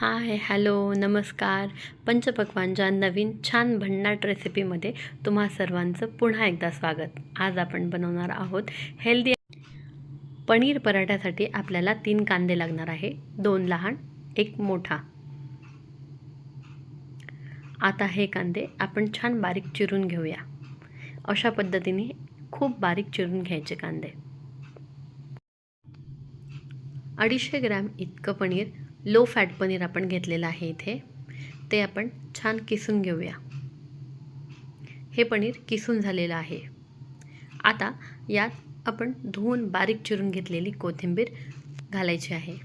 Hi hello नमस्कार. पंचपक्वानच्या नवीन छान भन्नाट रेसिपीमध्ये तुम्हा सर्वांचं पुन्हा एकदा स्वागत. आज आपण बनवणार आहोत हेल्दी पनीर पराठ्यासाठी आपल्याला तीन कांदे लागणार आहे. दोन लहान एक मोठा. आता हे कांदे आपण छान बारीक चिरून घेऊया. अशा पद्धतीने खूप बारीक चिरून घ्यायचे कांदे. अडीचशे ग्रॅम इतकं पनीर लो फॅट पनीर आपण घेतलेलं आहे इथे. ते आपण छान किसून घेऊया. हे पनीर किसून झालेलं आहे. आता यात आपण धुवून बारीक चिरून घेतलेली कोथिंबीर घालायची आहे.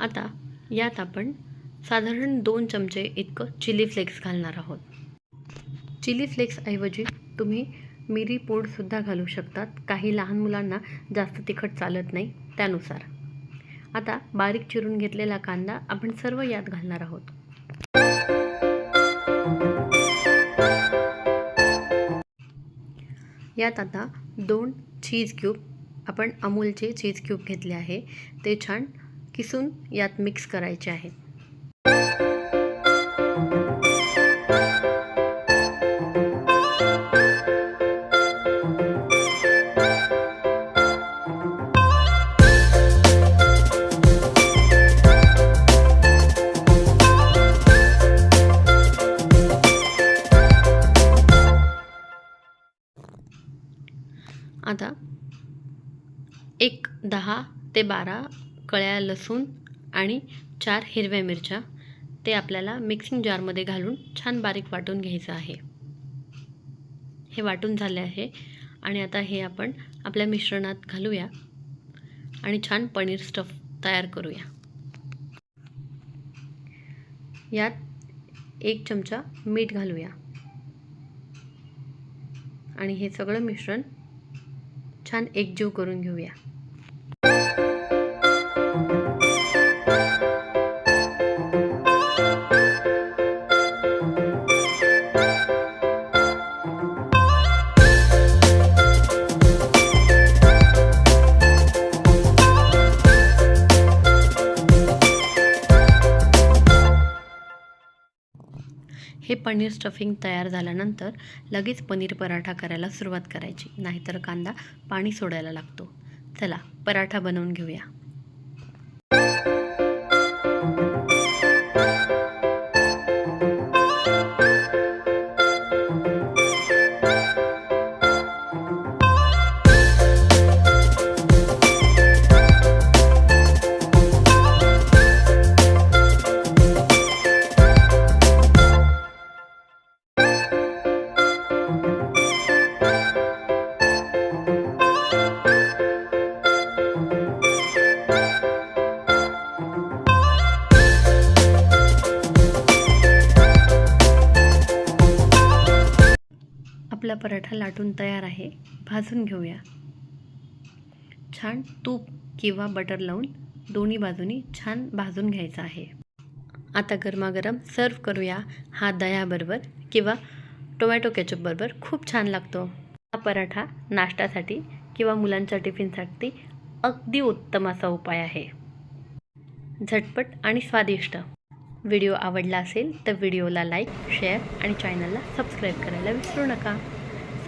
आता यात आपण साधारण दोन चमचे इतकं चिली फ्लेक्स घालणार आहोत. चिली फ्लेक्सऐवजी तुम्ही मिरी पूडसुद्धा घालू शकतात. काही लहान मुलांना जास्त तिखट चालत नाही त्यानुसार. आता बारीक चिरून घेतलेला कांदा आपण सर्व यात घालणार आहोत. यात आता दोन चीज क्यूब आपण अमूलचे चीज क्यूब घेतले आहे. ते छान किसून यात मिक्स करायचे आहेत. आता एक दहा ते बारा कळ्या लसूण आणि चार हिरव्या मिरच्या. ते आपल्याला मिक्सिंग जारमध्ये घालून छान बारीक वाटून घ्यायचं आहे. हे वाटून झाले आहे. आणि आता हे आपण आपल्या मिश्रणात घालूया. आणि छान पनीर स्टफ तयार करूया. यात एक चमचा मीठ घालूया. आणि हे सगळं मिश्रण छान एकजीव करून घेऊया. हे पनीर स्टफिंग तयार झाल्यानंतर लगेच पनीर पराठा करायला सुरुवात करायची. नाहीतर कांदा पाणी सोडायला लागतो. चला पराठा बनवून घेऊया. आपला पराठा लाटून तयार आहे. भाजून घेऊया. छान तूप किंवा बटर लावून दोन्ही बाजूनी छान भाजून घ्यायचं आहे. आता गरमागरम सर्व करूया. हा दह्याबरोबर किंवा टोमॅटो केचपबरोबर खूप छान लागतो. हा पराठा नाश्त्यासाठी किंवा मुलांच्या टिफिनसाठी अगदी उत्तम असा उपाय आहे. झटपट आणि स्वादिष्ट. व्हिडिओ आवडला असेल तर व्हिडिओला लाईक शेअर आणि चॅनलला सबस्क्राईब करायला विसरू नका.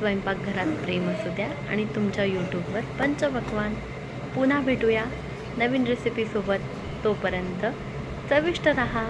स्वयंपाकघरात प्रेम असू द्या आणि तुमच्या यूट्यूबवर पंचपक्वान पुन्हा भेटूया नवीन रेसिपीसोबत तोपर्यंत चविष्ट रहा.